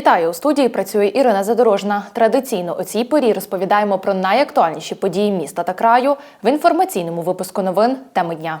Вітаю у студії. Працює Ірина Задорожна. Традиційно у цій порі розповідаємо про найактуальніші події міста та краю в інформаційному випуску новин теми дня.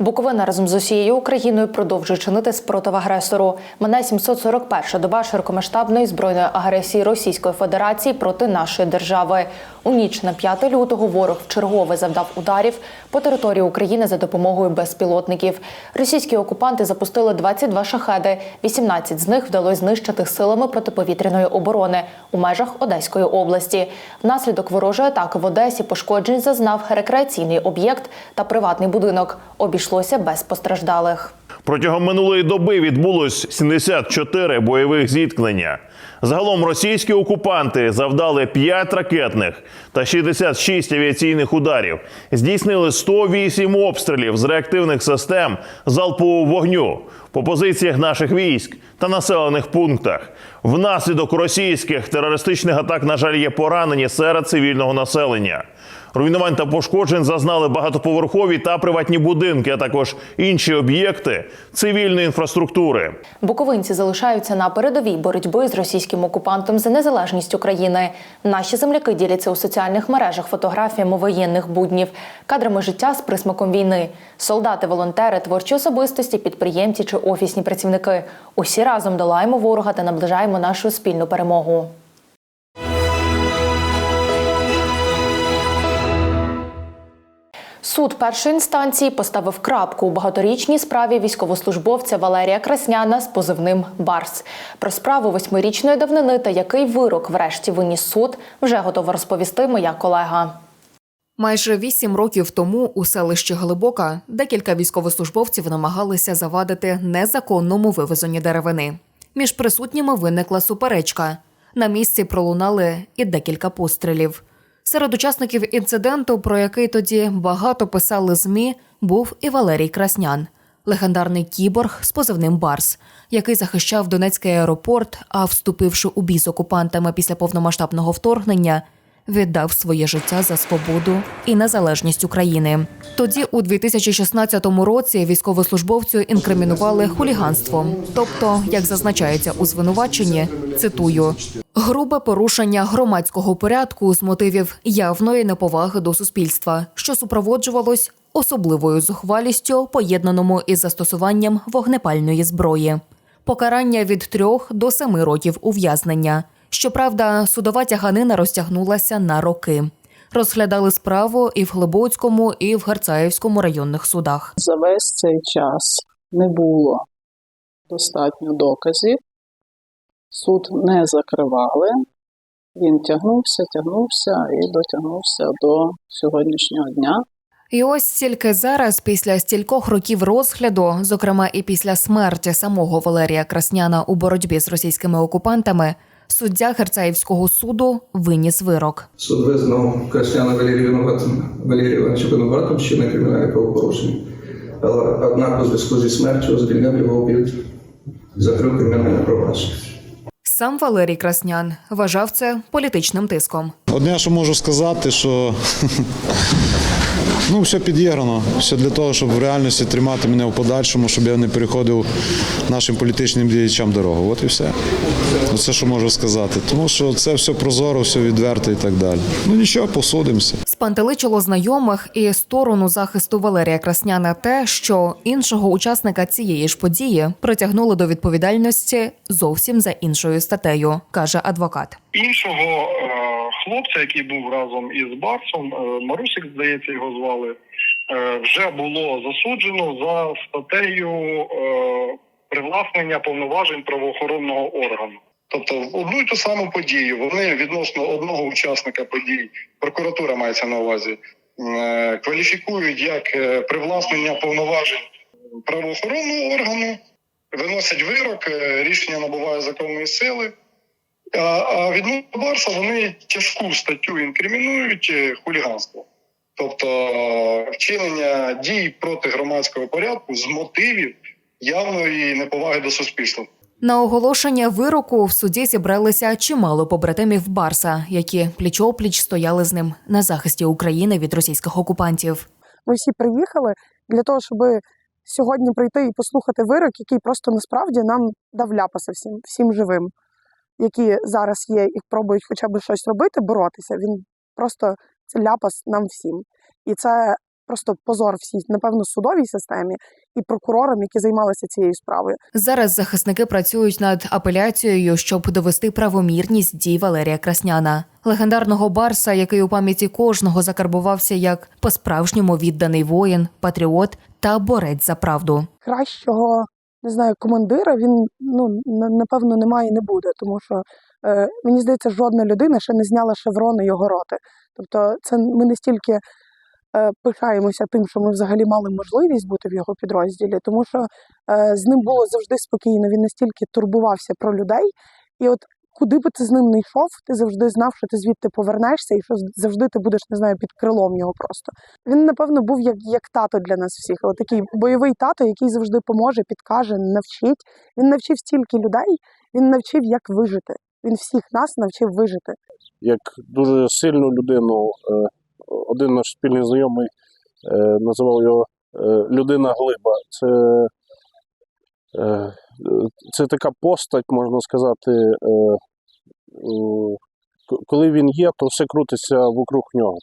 Буковина разом з усією Україною продовжує чинити спротив агресору. Мене 741 доба широкомасштабної збройної агресії Російської Федерації проти нашої держави. У ніч на 5 лютого ворог вчергове завдав ударів по території України за допомогою безпілотників. Російські окупанти запустили 22 шахеди. 18 з них вдалося знищити силами протиповітряної оборони у межах Одеської області. Внаслідок ворожої атаки в Одесі пошкоджень зазнав рекреаційний об'єкт та приватний будинок. Обійшлося без постраждалих. Протягом минулої доби відбулось 74 бойових зіткнення. Загалом російські окупанти завдали 5 ракетних та 66 авіаційних ударів, здійснили 108 обстрілів з реактивних систем залпового вогню по позиціях наших військ та населених пунктах. Внаслідок російських терористичних атак, на жаль, є поранені серед цивільного населення. Руйнувань та пошкоджень зазнали багатоповерхові та приватні будинки, а також інші об'єкти цивільної інфраструктури. Буковинці залишаються на передовій боротьби з російським окупантом за незалежність України. Наші земляки діляться у соціальних мережах фотографіями воєнних буднів, кадрами життя з присмаком війни. Солдати, волонтери, творчі особистості, підприємці чи офісні працівники. Усі разом долаємо ворога та наближаємо нашу спільну перемогу. Суд першої інстанції поставив крапку у багаторічній справі військовослужбовця Валерія Красняна з позивним Барс. Про справу восьмирічної давнини та який вирок врешті виніс суд вже готова розповісти моя колега. Майже вісім років тому у селищі Глибока декілька військовослужбовців намагалися завадити незаконному вивезенню деревини. Між присутніми виникла суперечка. На місці пролунали і декілька пострілів. Серед учасників інциденту, про який тоді багато писали змі, був і Валерій Краснян, легендарний кіборг з позивним Барс, який захищав Донецький аеропорт, а вступивши у бій з окупантами після повномасштабного вторгнення, віддав своє життя за свободу і незалежність України. Тоді, у 2016 році, військовослужбовцю інкримінували хуліганство, тобто, як зазначається у звинуваченні, цитую. Грубе порушення громадського порядку з мотивів явної неповаги до суспільства, що супроводжувалось особливою зухвалістю, поєднаному із застосуванням вогнепальної зброї, покарання від трьох до семи років ув'язнення. Щоправда, судова тяганина розтягнулася на роки. Розглядали справу і в Глибоцькому, і в Гарцаївському районних судах. За весь цей час не було достатньо доказів. Суд не закривали. Він тягнувся, тягнувся і дотягнувся до сьогоднішнього дня. І ось тільки зараз, після стількох років розгляду, зокрема і після смерті самого Валерія Красняна у боротьбі з російськими окупантами, суддя Герцаївського суду виніс вирок. Суд визнав Красняна Валерія винуватим Валерія Івановича винуватим вчинення кримінальних правопорушень. Але однак у зв'язку зі смертю звільнив його від закрив кримінальне провадження. Сам Валерій Краснян вважав це політичним тиском. Одне, що можу сказати, що ну, все підіграно. Все для того, щоб в реальності тримати мене в подальшому, щоб я не переходив нашим політичним діячам дорогу. От і все. Оце що можу сказати. Тому що це все прозоро, все відверто і так далі. Ну нічого, посудимося. Спантеличило знайомих і сторону захисту Валерія Красняна те, що іншого учасника цієї ж події притягнули до відповідальності зовсім за іншою статтею, каже адвокат. іншого е, хлопця, який був разом із Барсом, е, Марусик, здається, його звали, е, вже було засуджено за статтею привласнення повноважень правоохоронного органу. Тобто в одну й ту саму подію вони відносно одного учасника подій, прокуратура мається на увазі, е, кваліфікують як е, привласнення повноважень правоохоронного органу, виносять вирок, е, рішення набуває законної сили. А, відносно Барса вони тяжку статтю інкримінують хуліганство. Тобто вчинення дій проти громадського порядку з мотивів явної неповаги до суспільства. На оголошення вироку в суді зібралися чимало побратимів Барса, які пліч-опліч стояли з ним на захисті України від російських окупантів. Ми всі приїхали для того, щоб сьогодні прийти і послухати вирок, який просто насправді нам дав ляпаса всім, всім живим, які зараз є і пробують хоча б щось робити, боротися. Він просто це ляпас нам всім. І це просто позор всій, напевно, судовій системі і прокурорам, які займалися цією справою. Зараз захисники працюють над апеляцією, щоб довести правомірність дій Валерія Красняна, легендарного барса, який у пам'яті кожного закарбувався як по-справжньому відданий воїн, патріот та борець за правду. кращого не знаю, командира він ну напевно немає і не буде, тому що е, мені здається, жодна людина ще не зняла шеврони його роти. Тобто, це ми настільки пишаємося тим, що ми взагалі мали можливість бути в його підрозділі, тому що е, з ним було завжди спокійно. Він настільки турбувався про людей, і от. Куди би ти з ним не йшов, ти завжди знав, що ти звідти повернешся, і що завжди ти будеш не знаю під крилом його просто. Він, напевно, був як, як тато для нас всіх. От такий бойовий тато, який завжди поможе, підкаже, навчить. Він навчив стільки людей, він навчив, як вижити. Він всіх нас навчив вижити. як дуже сильну людину. Один наш спільний знайомий е, називав його е, людина глиба. Це, е, це така постать, можна сказати. Коли він є, то все крутиться вокруг нього.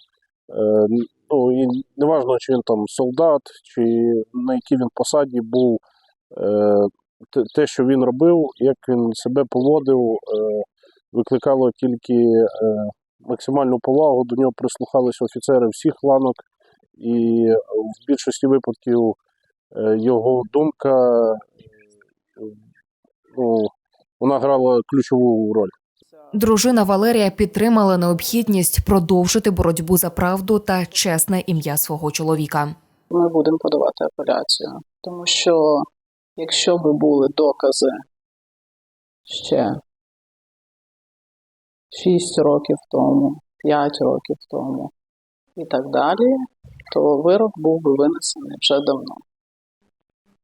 Ну, і неважно, чи він там солдат, чи на якій він посаді був, те- що він робив, як він себе поводив, викликало тільки максимальну повагу. До нього прислухалися офіцери всіх ланок, і в більшості випадків е, його думка ну, вона грала ключову роль. Дружина Валерія підтримала необхідність продовжити боротьбу за правду та чесне ім'я свого чоловіка. Ми будемо подавати апеляцію, тому що якщо би були докази ще 6 років тому, 5 років тому і так далі, то вирок був би винесений вже давно.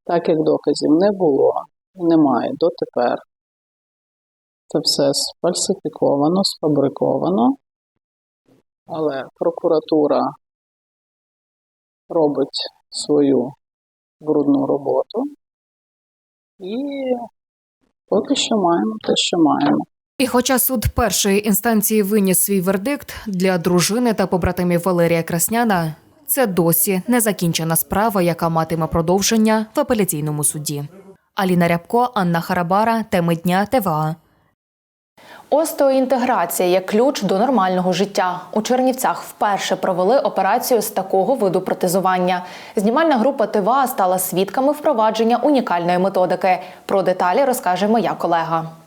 Так як доказів не було і немає дотепер, це все сфальсифіковано, сфабриковано, але прокуратура робить свою брудну роботу. І поки що маємо те, що маємо. І хоча суд першої інстанції виніс свій вердикт для дружини та побратимів Валерія Красняна, це досі не закінчена справа, яка матиме продовження в апеляційному суді. Аліна Рябко, Анна Харабара, теми дня ТВА. Остеоінтеграція як ключ до нормального життя. У Чернівцях вперше провели операцію з такого виду протезування. Знімальна група ТВА стала свідками впровадження унікальної методики. Про деталі розкаже моя колега.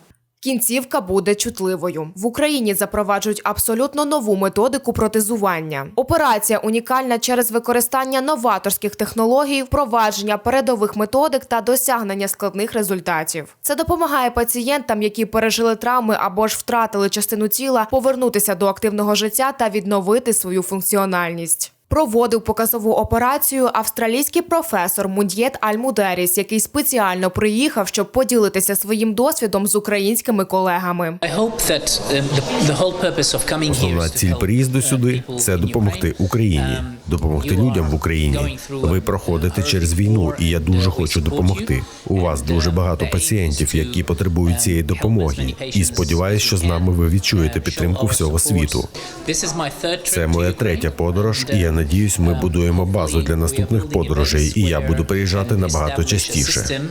Кінцівка буде чутливою. В Україні запроваджують абсолютно нову методику протезування. Операція унікальна через використання новаторських технологій, впровадження передових методик та досягнення складних результатів. Це допомагає пацієнтам, які пережили травми або ж втратили частину тіла, повернутися до активного життя та відновити свою функціональність. Проводив показову операцію австралійський професор Мундєт Альмудеріс, який спеціально приїхав, щоб поділитися своїм досвідом з українськими колегами. Основна ціль приїзду сюди це допомогти Україні, допомогти людям в Україні. Ви проходите через війну, і я дуже хочу допомогти. У вас дуже багато пацієнтів, які потребують цієї допомоги. І сподіваюся, що з нами ви відчуєте підтримку всього світу. Це моя третя подорож, і я надіюсь, ми будуємо базу для наступних подорожей, і я буду приїжджати набагато частіше.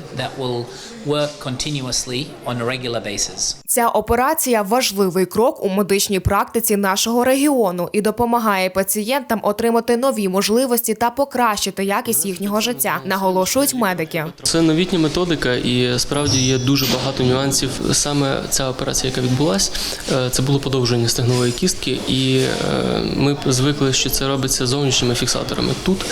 Ця операція важливий крок у медичній практиці нашого регіону і допомагає пацієнтам отримати нові можливості та покращити якість їхнього життя, наголошують медики. Це новітня методика, і справді є дуже багато нюансів. Саме ця операція, яка відбулася, це було подовження стегнової кістки, і е, ми звикли, що це робиться зовнішніми фіксаторами. Тут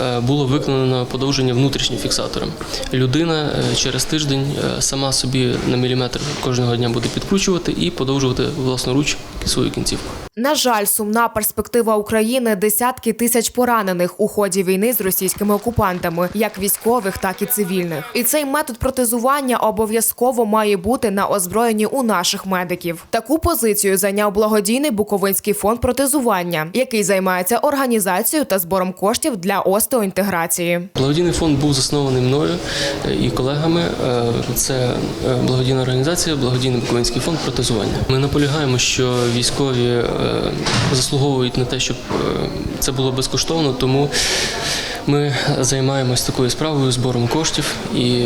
е, було виконано подовження внутрішнім фіксатором. Людина е, через тиждень е, сама собі на міліметр кожного дня буде підкручувати і подовжувати власноруч втратити свою кінцівку. На жаль, сумна перспектива України десятки тисяч поранених у ході війни з російськими окупантами, як військових, так і цивільних. І цей метод протезування обов'язково має бути на озброєнні у наших медиків. Таку позицію зайняв благодійний Буковинський фонд протезування, який займається організацією та збором коштів для остеоінтеграції. Благодійний фонд був заснований мною і колегами. Е, Це е, благодійна організація, благодійний Буковинський фонд протезування. Ми наполягаємо, що військові е, заслуговують на те, щоб е, це було безкоштовно, тому ми займаємось такою справою збором коштів і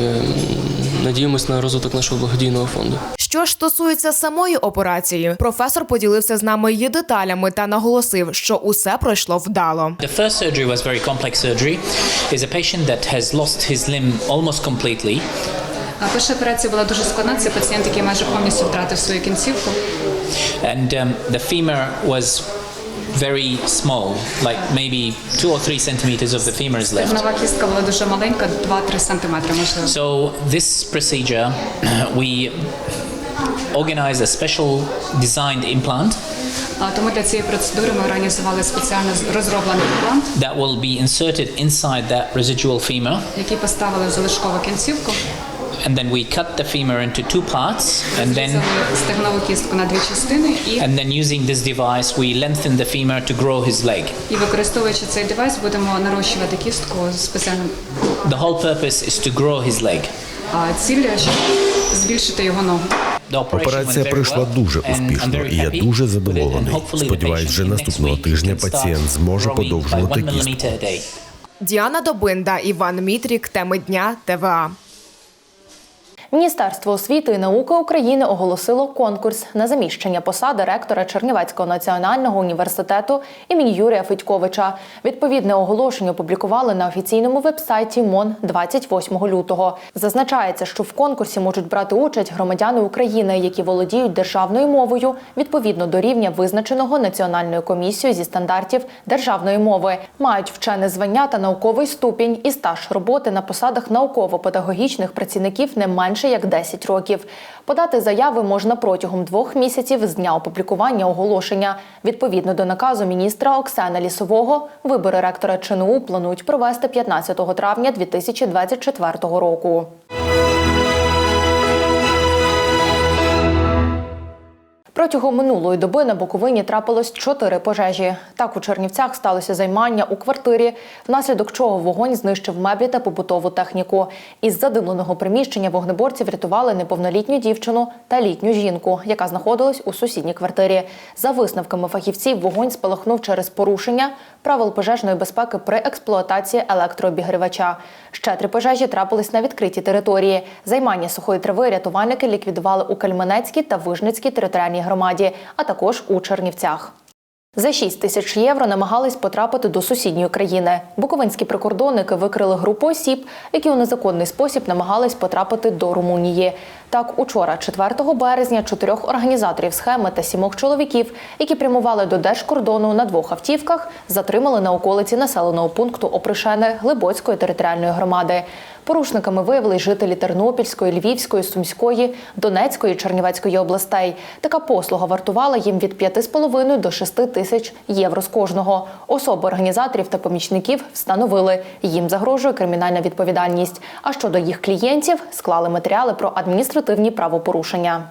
надіємось на розвиток нашого благодійного фонду. Що ж стосується самої операції, професор поділився з нами її деталями та наголосив, що усе пройшло вдало. The first surgery was very complex surgery. Is a patient that has lost his limb almost completely. А Перша операція була дуже складна. Це пацієнт, який майже повністю втратив свою кінцівку. And um, the femur was very small, like maybe two or three centimeters of the femur is left. Стегнова кістка була дуже маленька, 2-3 сантиметри, можливо. So this procedure, we organized a special designed implant Тому для цієї процедури ми організували спеціально розроблений імплант, that will be inserted inside that residual femur. який поставили в залишкову кінцівку, And then we cut the femur into two parts, and then стегнову кістку на дві частини і, and then using this device, we lengthen the femur to grow his leg. і використовуючи цей девайс, будемо нарощувати кістку спеціально. The whole purpose is to grow his leg. А ціль, щоб збільшити його ногу. Операція пройшла дуже успішно, і я дуже задоволений. Сподіваюсь, вже наступного тижня пацієнт зможе подовжувати кістку. Діана Добинда, Іван Мітрік, теми дня ТВА. Міністерство освіти і науки України оголосило конкурс на заміщення посади ректора Чернівецького національного університету імені Юрія Федьковича. Відповідне оголошення опублікували на офіційному вебсайті МОН 28 лютого. Зазначається, що в конкурсі можуть брати участь громадяни України, які володіють державною мовою відповідно до рівня визначеного Національною комісією зі стандартів державної мови, мають вчене звання та науковий ступінь і стаж роботи на посадах науково-педагогічних працівників не менше як 10 років. Подати заяви можна протягом двох місяців з дня опублікування оголошення. Відповідно до наказу міністра Оксана Лісового, вибори ректора ЧНУ планують провести 15 травня 2024 року. Протягом минулої доби на Буковині трапилось чотири пожежі. Так у Чернівцях сталося займання у квартирі, внаслідок чого вогонь знищив меблі та побутову техніку. Із задимленого приміщення вогнеборці врятували неповнолітню дівчину та літню жінку, яка знаходилась у сусідній квартирі. За висновками фахівців, вогонь спалахнув через порушення правил пожежної безпеки при експлуатації електрообігрівача. Ще три пожежі трапились на відкритій території. Займання сухої трави рятувальники ліквідували у Кальменецькій та Вижницькій територіальній громаді, а також у Чернівцях. За 6 тисяч євро намагались потрапити до сусідньої країни. Буковинські прикордонники викрили групу осіб, які у незаконний спосіб намагались потрапити до Румунії. Так, учора, 4 березня, чотирьох організаторів схеми та сімох чоловіків, які прямували до держкордону на двох автівках, затримали на околиці населеного пункту Опришене Глибоцької територіальної громади. Порушниками виявились жителі Тернопільської, Львівської, Сумської, Донецької, Чернівецької областей. Така послуга вартувала їм від 5,5 до 6 тисяч євро з кожного. Особи організаторів та помічників встановили. Їм загрожує кримінальна відповідальність. А щодо їх клієнтів склали матеріали про адміністративні правопорушення.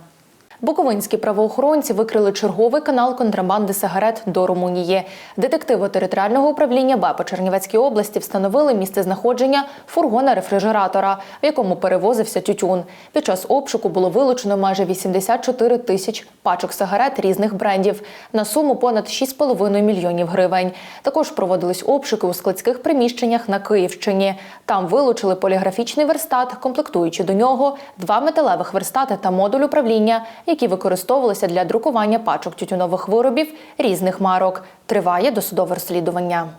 Буковинські правоохоронці викрили черговий канал контрабанди сигарет до Румунії. Детективи територіального управління БЕП у Чернівецькій області встановили місце знаходження фургона рефрижератора, в якому перевозився тютюн. Під час обшуку було вилучено майже 84 тисяч пачок сигарет різних брендів на суму понад 6,5 мільйонів гривень. Також проводились обшуки у складських приміщеннях на Київщині. Там вилучили поліграфічний верстат, комплектуючи до нього два металевих верстати та модуль управління, які використовувалися для друкування пачок тютюнових виробів різних марок. Триває досудове розслідування.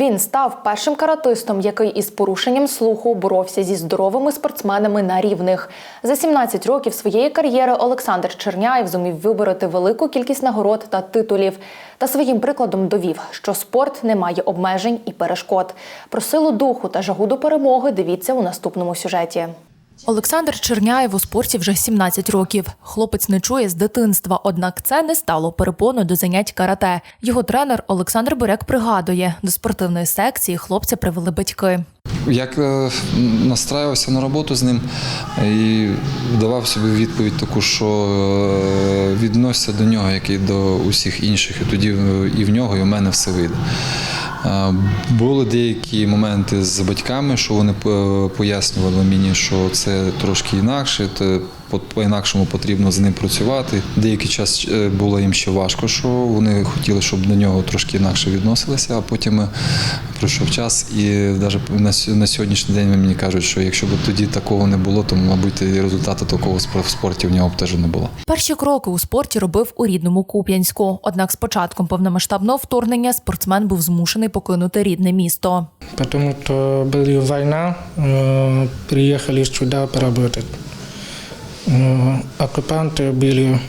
Він став першим каратистом, який із порушенням слуху боровся зі здоровими спортсменами на рівних. За 17 років своєї кар'єри Олександр Черняєв зумів вибороти велику кількість нагород та титулів. Та своїм прикладом довів, що спорт не має обмежень і перешкод. Про силу духу та жагу до перемоги дивіться у наступному сюжеті. Олександр Черняєв у спорті вже 17 років. Хлопець не чує з дитинства, однак це не стало перепоною до занять карате. Його тренер Олександр Буряк пригадує, до спортивної секції хлопця привели батьки. Як е, настраювався на роботу з ним і давав собі відповідь таку, що е, відносься до нього, як і до усіх інших, і тоді е, і в нього, і в мене все вийде. Були деякі моменти з батьками, що вони е, пояснювали мені, що це трошки інакше, по-інакшому потрібно з ним працювати. Деякий час е, було їм ще важко, що вони хотіли, щоб до нього трошки інакше відносилися, а потім е, пройшов час, і навіть на сь- на сьогоднішній день мені кажуть, що якщо б тоді такого не було, то мабуть і результату такого спор- в спорті в нього б теж не було. Перші кроки у спорті робив у рідному Куп'янську. Однак з початком повномасштабного вторгнення спортсмен був змушений покинути рідне місто. потому что была война, э, приехали сюда поработать. Э, Оккупанты были.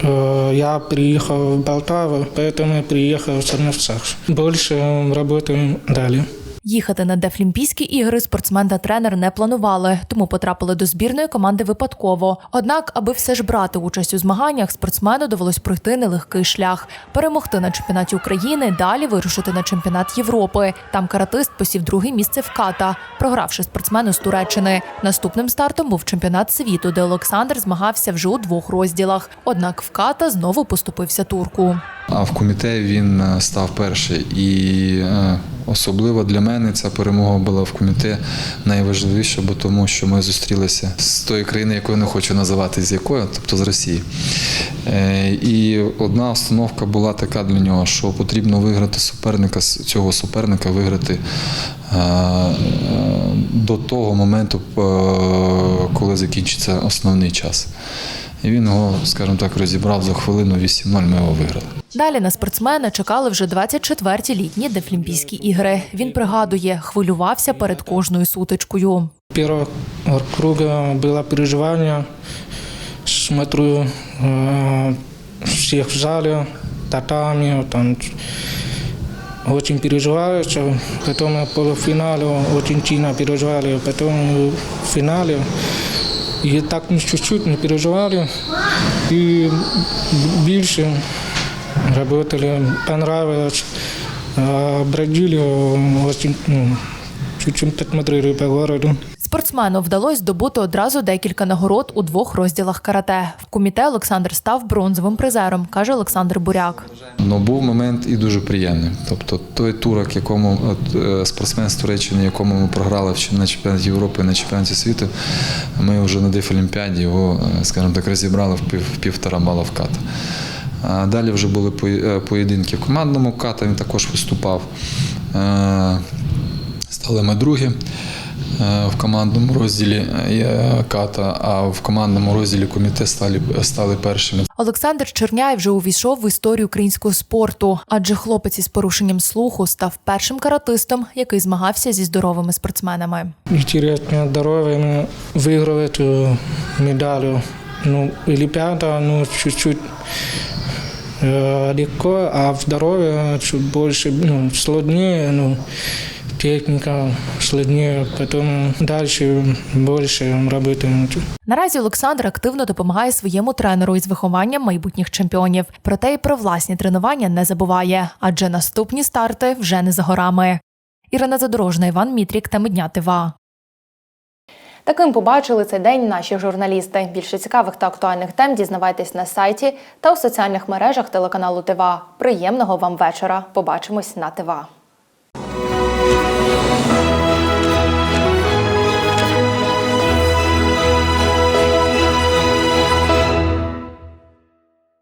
Э, Я приехал в Полтаву, поэтому приехал в Черновцах. Больше работаем дали. Їхати на Дефлімпійські ігри спортсмен та тренер не планували, тому потрапили до збірної команди випадково. Однак, аби все ж брати участь у змаганнях, спортсмену довелось пройти нелегкий шлях, перемогти на чемпіонаті України, далі вирушити на чемпіонат Європи. Там каратист посів друге місце в ката, програвши спортсмену з Туреччини. Наступним стартом був чемпіонат світу, де Олександр змагався вже у двох розділах. Однак в ката знову поступився турку. А в комітеті він е, став перший. І е, особливо для мене ця перемога була в комітеті найважливіша, бо тому що ми зустрілися з тої країни, яку я не хочу називати з якою, тобто з Росії. Е, І одна установка була така для нього, що потрібно виграти суперника, цього суперника виграти до того моменту, коли закінчиться основний час. І він його, скажімо так, розібрав за хвилину 8-0, ми його виграли. Далі на спортсмена чекали вже 24-ті літні Дефлімпійські ігри. Він пригадує, хвилювався перед кожною сутичкою. Первого круга было переживание. Смотрю э, всех в зале, татами, там очень переживаю, что потом в полуфинале очень сильно переживали, потом в финале и так ну, чуть-чуть не переживали І більше работали, понравилось. Бродили очень, ну, чуть-чуть посмотрели по городу. Спортсмену вдалося здобути одразу декілька нагород у двох розділах карате. В коміте Олександр став бронзовим призером, каже Олександр Буряк. Ну, був момент і дуже приємний. Тобто той турок, якому от, е, спортсмен з Туреччини, якому ми програли на чемпіонаті Європи, на чемпіонаті світу, ми вже на Дефолімпіаді його, е, скажімо так, розібрали в пів, півтора бала в ката. Далі вже були е, поєдинки в командному ката, він також виступав. Стали ми другі в командному розділі е, ката, а в командному розділі комітет стали, стали першими. Олександр Черняєв вже увійшов в історію українського спорту, адже хлопець із порушенням слуху став першим каратистом, який змагався зі здоровими спортсменами. Интересно, здоровье мы выиграли эту медаль. Ну, Олимпиада, ну, чуть-чуть э, легко, а в здоровье чуть больше, ну, сложнее, ну, техника сложнее, потом дальше больше работаем. Наразі Олександр активно допомагає своєму тренеру із вихованням майбутніх чемпіонів. Проте й про власні тренування не забуває, адже наступні старти вже не за горами. Ірина Задорожна, Іван Мітрік та Медня ТВА. Таким побачили цей день наші журналісти. Більше цікавих та актуальних тем дізнавайтесь на сайті та у соціальних мережах телеканалу ТВА. Приємного вам вечора. Побачимось на ТВА.